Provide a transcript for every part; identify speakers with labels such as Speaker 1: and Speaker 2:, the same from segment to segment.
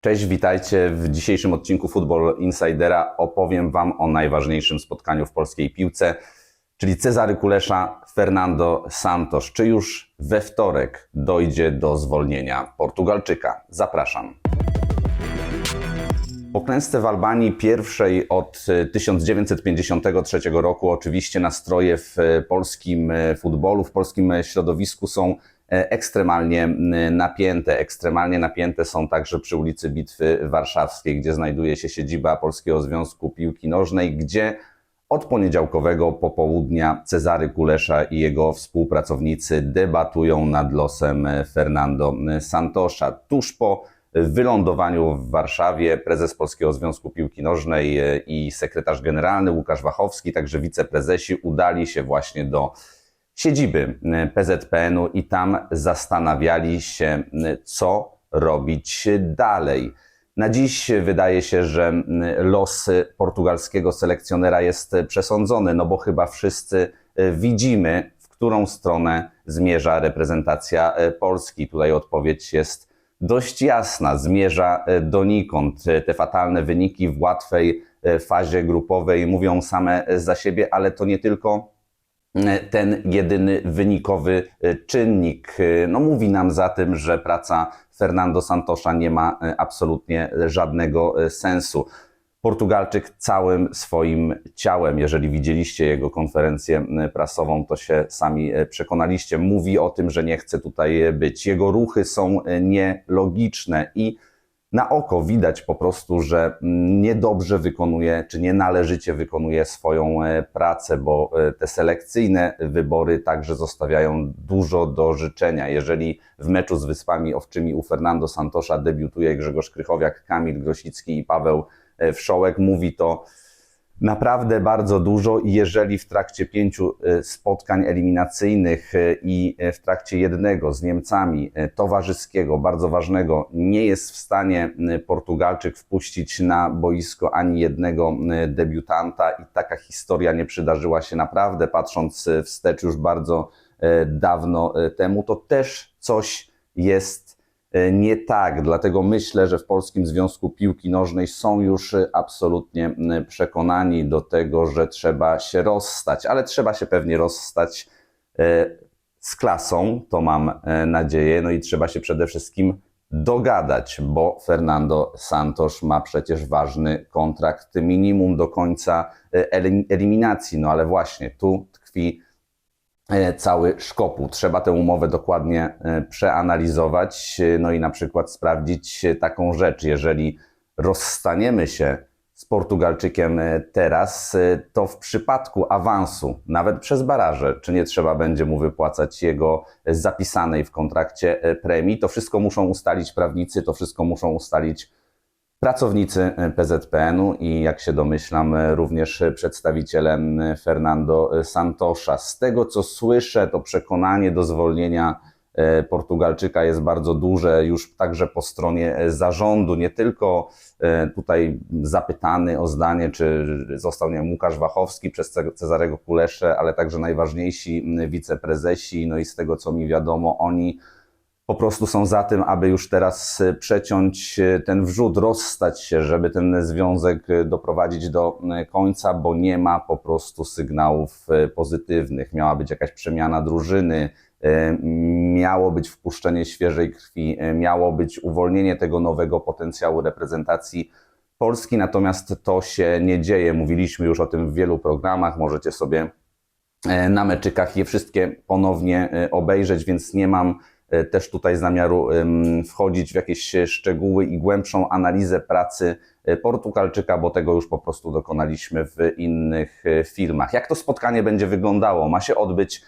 Speaker 1: Cześć, witajcie. W dzisiejszym odcinku Football Insidera opowiem Wam o najważniejszym spotkaniu w polskiej piłce, czyli Cezary Kulesza, Fernando Santos. Czy już we wtorek dojdzie do zwolnienia Portugalczyka? Zapraszam. Po klęsce w Albanii pierwszej od e, 1953 roku oczywiście nastroje w e, polskim e, futbolu, w polskim e, środowisku są e, ekstremalnie napięte. Ekstremalnie napięte są także przy ulicy Bitwy Warszawskiej, gdzie znajduje się siedziba Polskiego Związku Piłki Nożnej, gdzie od poniedziałkowego popołudnia Cezary Kulesza i jego współpracownicy debatują nad losem e, Fernando Santosza. Tuż po wylądowaniu w Warszawie prezes Polskiego Związku Piłki Nożnej e, i sekretarz generalny Łukasz Wachowski, także wiceprezesi udali się właśnie do siedziby e, PZPN-u i tam zastanawiali się, e, co robić dalej. Na dziś wydaje się, że los portugalskiego selekcjonera jest przesądzony, no bo chyba wszyscy widzimy, w którą stronę zmierza reprezentacja Polski. Tutaj odpowiedź jest dość jasna, zmierza e, donikąd. E, Te fatalne wyniki w łatwej e, fazie grupowej mówią same za siebie, ale to nie tylko ten jedyny wynikowy czynnik. No, mówi nam za tym, że praca Fernando Santosza nie ma absolutnie żadnego sensu. Portugalczyk całym swoim ciałem, jeżeli widzieliście jego konferencję prasową, to się sami e, przekonaliście. Mówi o tym, że nie chce tutaj e, być. Jego ruchy są e, nielogiczne i na oko widać po prostu, że niedobrze wykonuje, czy nienależycie wykonuje swoją pracę, bo te selekcyjne wybory także zostawiają dużo do życzenia. Jeżeli w meczu z Wyspami Owczymi u Fernando Santosza debiutuje Grzegorz Krychowiak, Kamil Grosicki i Paweł Wszołek, mówi to naprawdę bardzo dużo i jeżeli w trakcie pięciu e, spotkań eliminacyjnych e, i e, w trakcie jednego z Niemcami e, towarzyskiego, bardzo ważnego, nie jest w stanie e, Portugalczyk wpuścić na boisko ani jednego e, debiutanta i taka historia nie przydarzyła się naprawdę, patrząc e, wstecz już bardzo e, dawno e, temu, to też coś jest e, nie tak. Dlatego myślę, że w Polskim Związku Piłki Nożnej są już e, absolutnie przekonani do tego, że trzeba się rozstać, ale trzeba się pewnie rozstać e, z klasą, to mam e, nadzieję, no i trzeba się przede wszystkim dogadać, bo Fernando Santos ma przecież ważny kontrakt minimum do końca e, elim- eliminacji, no ale właśnie tu tkwi e, cały szkopu. Trzeba tę umowę dokładnie e, przeanalizować, e, no i na przykład sprawdzić e, taką rzecz. Jeżeli rozstaniemy się z Portugalczykiem e, teraz, e, to w przypadku awansu, nawet przez baraże, czy nie trzeba będzie mu wypłacać jego e, zapisanej w kontrakcie e, premii, to wszystko muszą ustalić prawnicy, to wszystko muszą ustalić pracownicy PZPN-u i jak się domyślam, również e, przedstawiciele m, Fernando Santosza. Z tego co słyszę, to przekonanie do zwolnienia e, Portugalczyka jest bardzo duże, już także po stronie zarządu, nie tylko e, tutaj zapytany o zdanie, czy został nie wiem, Łukasz Wachowski przez Ce- Cezarego Kuleszę, ale także najważniejsi wiceprezesi, no i z tego co mi wiadomo, oni po prostu są za tym, aby już teraz e, przeciąć e, ten wrzód, rozstać się, żeby ten związek e, doprowadzić do końca, bo nie ma po prostu sygnałów pozytywnych. Miała być jakaś przemiana drużyny, miało być wpuszczenie świeżej krwi, miało być uwolnienie tego nowego potencjału reprezentacji Polski, natomiast to się nie dzieje. Mówiliśmy już o tym w wielu programach, możecie sobie na meczykach je wszystkie ponownie obejrzeć, więc nie mam też tutaj zamiaru wchodzić w jakieś e, szczegóły i głębszą analizę pracy e, Portugalczyka, bo tego już po prostu dokonaliśmy w innych e, filmach. Jak to spotkanie będzie wyglądało? Ma się odbyć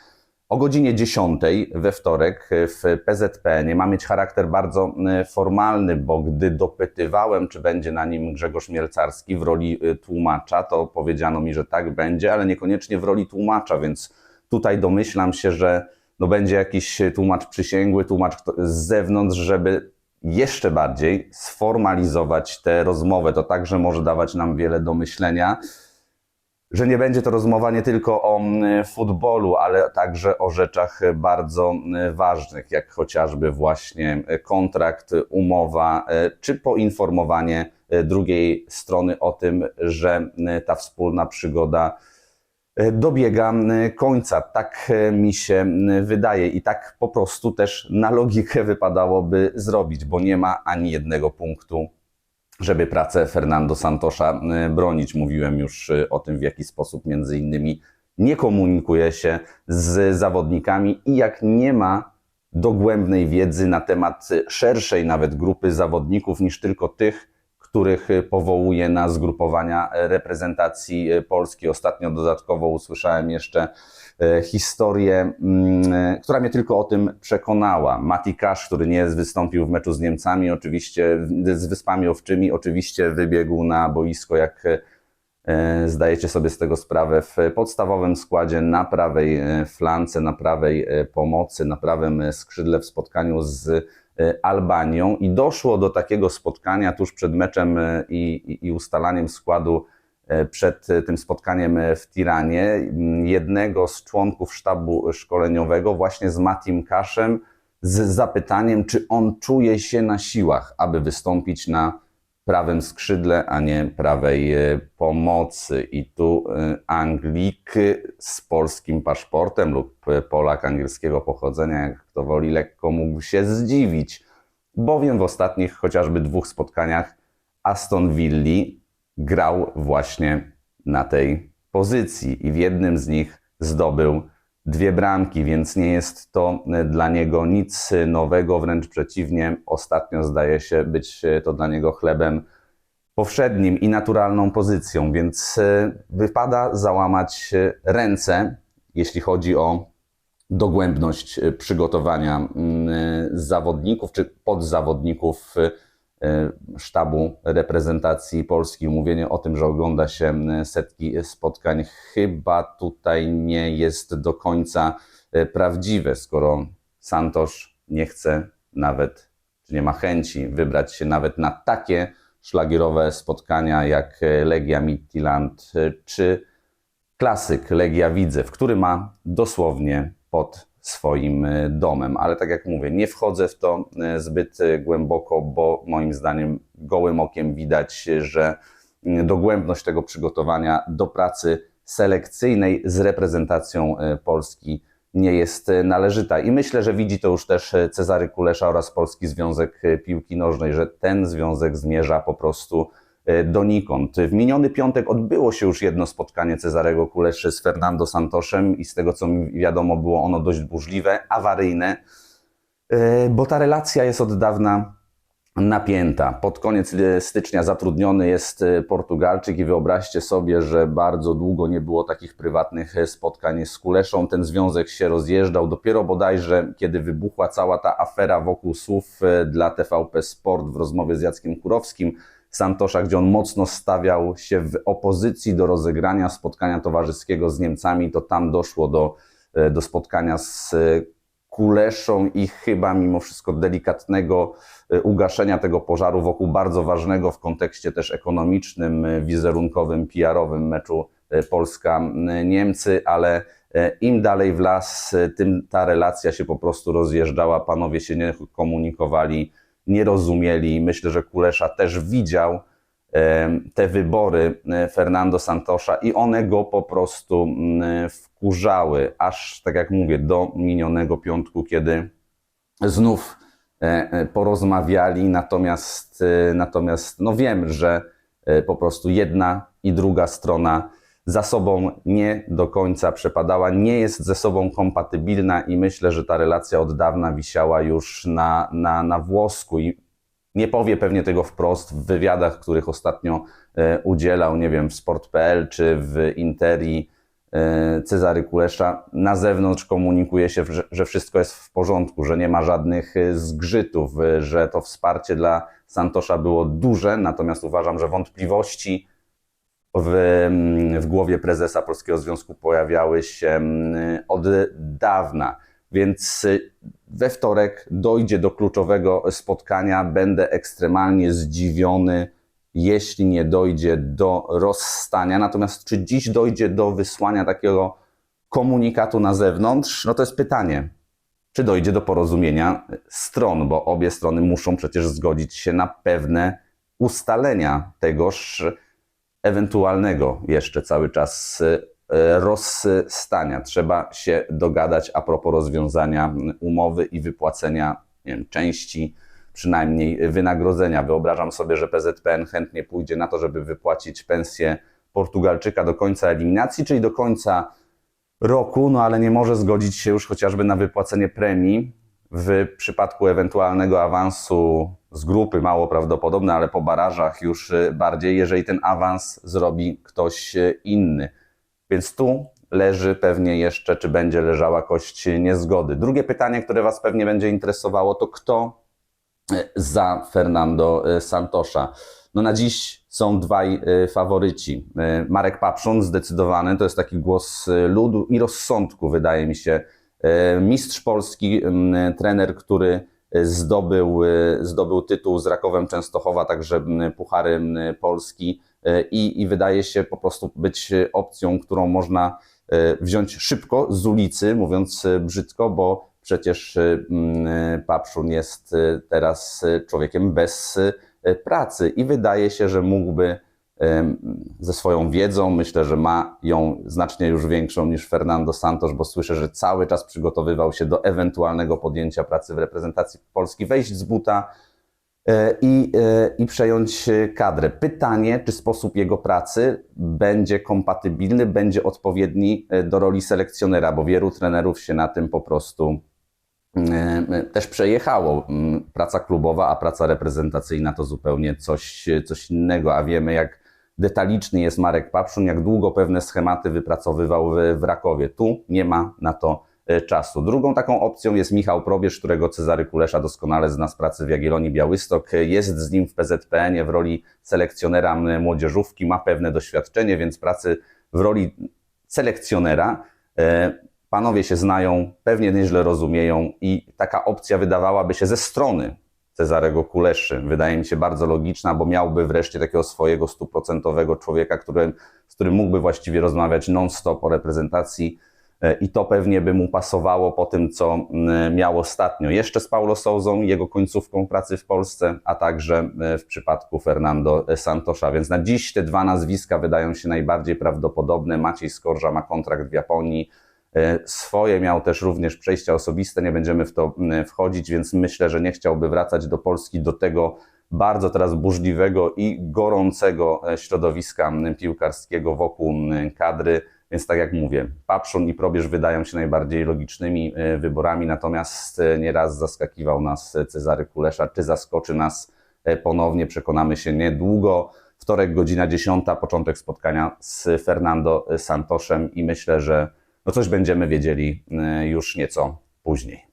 Speaker 1: o godzinie 10 we wtorek w PZPN. Ma mieć charakter bardzo e, formalny, bo gdy dopytywałem, czy będzie na nim Grzegorz Mielcarski w roli e, tłumacza, to powiedziano mi, że tak będzie, ale niekoniecznie w roli tłumacza, więc tutaj domyślam się, że no będzie jakiś tłumacz przysięgły, tłumacz z zewnątrz, żeby jeszcze bardziej sformalizować tę rozmowę. To także może dawać nam wiele do myślenia. że nie będzie to rozmowa nie tylko o futbolu, ale także o rzeczach bardzo ważnych, jak chociażby właśnie kontrakt, umowa, e, czy poinformowanie e, drugiej strony o tym, że ta wspólna przygoda e, dobiega mm, końca. Tak e, mi się wydaje i tak po prostu też na logikę wypadałoby zrobić, bo nie ma ani jednego punktu żeby pracę Fernando Santosza bronić. Mówiłem już o tym, w jaki sposób między innymi nie komunikuje się z zawodnikami i jak nie ma dogłębnej wiedzy na temat szerszej nawet grupy zawodników niż tylko tych, których y, powołuje na zgrupowania reprezentacji Polski. Ostatnio dodatkowo usłyszałem jeszcze e, historię, mm, e, która mnie tylko o tym przekonała. Mati Kasz, który nie wystąpił w meczu z Niemcami, oczywiście z Wyspami Owczymi, oczywiście wybiegł na boisko, jak e, zdajecie sobie z tego sprawę, w podstawowym składzie na prawej e, flance, na prawej e, pomocy, na prawym e, skrzydle w spotkaniu z e, Albanią i doszło do takiego spotkania tuż przed meczem e, i, i, i ustalaniem składu e, przed tym spotkaniem w Tiranie. Jednego z członków sztabu szkoleniowego właśnie z Matim Kaszem z zapytaniem, czy on czuje się na siłach, aby wystąpić na prawym skrzydle, a nie prawej e, pomocy. I tu e, Anglik z polskim paszportem lub e, Polak angielskiego pochodzenia, jak kto woli, lekko mógł się zdziwić, bowiem w ostatnich chociażby dwóch spotkaniach Aston Villa grał właśnie na tej pozycji i w jednym z nich zdobył dwie bramki, więc nie jest to e, dla niego nic nowego, wręcz przeciwnie. Ostatnio zdaje się być e, to dla niego chlebem powszednim i naturalną pozycją, więc e, wypada załamać e, ręce, jeśli chodzi o dogłębność e, przygotowania mm, e, zawodników czy podzawodników e, e, sztabu reprezentacji Polski. Mówienie o tym, że ogląda się m, setki spotkań, chyba tutaj nie jest do końca e, prawdziwe, skoro Santosz nie chce nawet, czy nie ma chęci wybrać się nawet na takie szlagierowe spotkania jak e, Legia Midtjylland e, czy klasyk Legia Widzew, który ma dosłownie pod swoim e, domem. Ale tak jak mówię, nie wchodzę w to e, zbyt e, głęboko, bo moim zdaniem gołym okiem widać, że dogłębność tego przygotowania do pracy selekcyjnej z reprezentacją Polski nie jest należyta. I myślę, że widzi to już też Cezary Kulesza oraz Polski Związek Piłki Nożnej, że ten związek zmierza po prostu donikąd. W miniony piątek odbyło się już jedno spotkanie Cezarego Kuleszy z Fernando Santoszem i z tego co mi wiadomo było ono dość burzliwe, awaryjne, e, bo ta relacja jest od dawna napięta. Pod koniec e, stycznia zatrudniony jest e, Portugalczyk i wyobraźcie sobie, że bardzo długo nie było takich prywatnych e, spotkań z Kuleszą. Ten związek się rozjeżdżał. Dopiero bodajże, kiedy wybuchła cała ta afera wokół słów e, dla TVP Sport w rozmowie z Jackiem Kurowskim, Santosza, gdzie on mocno stawiał się w opozycji do rozegrania spotkania towarzyskiego z Niemcami, to tam doszło do, e, do spotkania z e, Kuleszą i chyba mimo wszystko delikatnego e, ugaszenia tego pożaru wokół bardzo ważnego w kontekście też ekonomicznym, wizerunkowym, PR-owym meczu Polska-Niemcy, ale im dalej w las, tym ta relacja się po prostu rozjeżdżała, panowie się nie komunikowali, nie rozumieli. Myślę, że Kulesza też widział e, te wybory e, Fernando Santosza i one go po prostu mm, wkurzały, aż tak jak mówię, do minionego piątku, kiedy znów e, e, porozmawiali, natomiast, e, natomiast no wiem, że e, po prostu jedna i druga strona za sobą nie do końca przepadała, nie jest ze sobą kompatybilna i myślę, że ta relacja od dawna wisiała już na, na, na włosku i nie powie pewnie tego wprost w wywiadach, których ostatnio e, udzielał, nie wiem, w Sport.pl czy w Interi e, Cezary Kulesza. Na zewnątrz komunikuje się, że, wszystko jest w porządku, że nie ma żadnych e, zgrzytów, że to wsparcie dla Santosza było duże, natomiast uważam, że wątpliwości w, w głowie prezesa Polskiego Związku pojawiały się mm, od dawna. Więc y, we wtorek dojdzie do kluczowego spotkania. Będę ekstremalnie zdziwiony jeśli nie dojdzie do rozstania. Natomiast czy dziś dojdzie do wysłania takiego komunikatu na zewnątrz? No to jest pytanie. Czy dojdzie do porozumienia stron, bo obie strony muszą przecież zgodzić się na pewne ustalenia tegoż ewentualnego jeszcze cały czas e, rozstania. Trzeba się dogadać a propos rozwiązania umowy i wypłacenia wiem, części, przynajmniej wynagrodzenia. Wyobrażam sobie, że PZPN chętnie pójdzie na to, żeby wypłacić pensję Portugalczyka do końca eliminacji, czyli do końca roku, no ale nie może zgodzić się już chociażby na wypłacenie premii w przypadku ewentualnego awansu z grupy, mało prawdopodobne, ale po barażach już y, bardziej, jeżeli ten awans zrobi ktoś y, inny. Więc tu leży pewnie jeszcze, czy będzie leżała kość niezgody. Drugie pytanie, które Was pewnie będzie interesowało, to kto y, za Fernando Santosza? No na dziś są dwaj faworyci. Marek Papszun, zdecydowany, to jest taki głos ludu i rozsądku, wydaje mi się. Y, Mistrz Polski, trener, który y, zdobył, y, zdobył tytuł z Rakowem Częstochowa, także Puchary Polski. I, i wydaje się po prostu być opcją, którą można wziąć szybko z ulicy, mówiąc brzydko, bo przecież Papszun jest teraz człowiekiem bez pracy. I wydaje się, że mógłby ze swoją wiedzą, myślę, że ma ją znacznie już większą niż Fernando Santos, bo słyszę, że cały czas przygotowywał się do ewentualnego podjęcia pracy w reprezentacji Polski, wejść z buta e, i, e, i przejąć e, kadrę. Pytanie, czy sposób jego pracy będzie kompatybilny, będzie odpowiedni do roli selekcjonera, bo wielu trenerów się na tym po prostu też przejechało. Praca klubowa, a praca reprezentacyjna to zupełnie coś, coś innego, a wiemy jak detaliczny jest Marek Papszun, jak długo pewne schematy wypracowywał w, w Rakowie. Tu nie ma na to e, czasu. Drugą taką opcją jest Michał Probierz, którego Cezary Kulesza doskonale zna z pracy w Jagiellonii Białystok. Jest z nim w PZPN-ie w roli selekcjonera młodzieżówki, ma pewne doświadczenie, więc pracy w roli selekcjonera e, panowie się znają, pewnie nieźle rozumieją i taka opcja wydawałaby się ze strony Cezarego Kuleszy. Wydaje mi się bardzo logiczna, bo miałby wreszcie takiego swojego stuprocentowego człowieka, który, z którym mógłby właściwie rozmawiać non-stop o reprezentacji e, i to pewnie by mu pasowało po tym, co miał ostatnio. Jeszcze z Paulo Souzą, jego końcówką pracy w Polsce, a także e, w przypadku Fernando Santosza. Więc na dziś te dwa nazwiska wydają się najbardziej prawdopodobne. Maciej Skorża ma kontrakt w Japonii. E, Swoje miał też również przejścia osobiste, nie będziemy w to mm, wchodzić, więc myślę, że nie chciałby wracać do Polski, do tego bardzo teraz burzliwego i gorącego e, środowiska mm, piłkarskiego wokół mm, kadry. Więc tak jak mówię, Papszun i Probierz wydają się najbardziej logicznymi e, wyborami, natomiast nieraz zaskakiwał nas Cezary Kulesza. Czy zaskoczy nas ponownie? Przekonamy się niedługo. Wtorek, godzina 10, początek spotkania z Fernando Santoszem i myślę, że no coś będziemy wiedzieli e, już nieco później.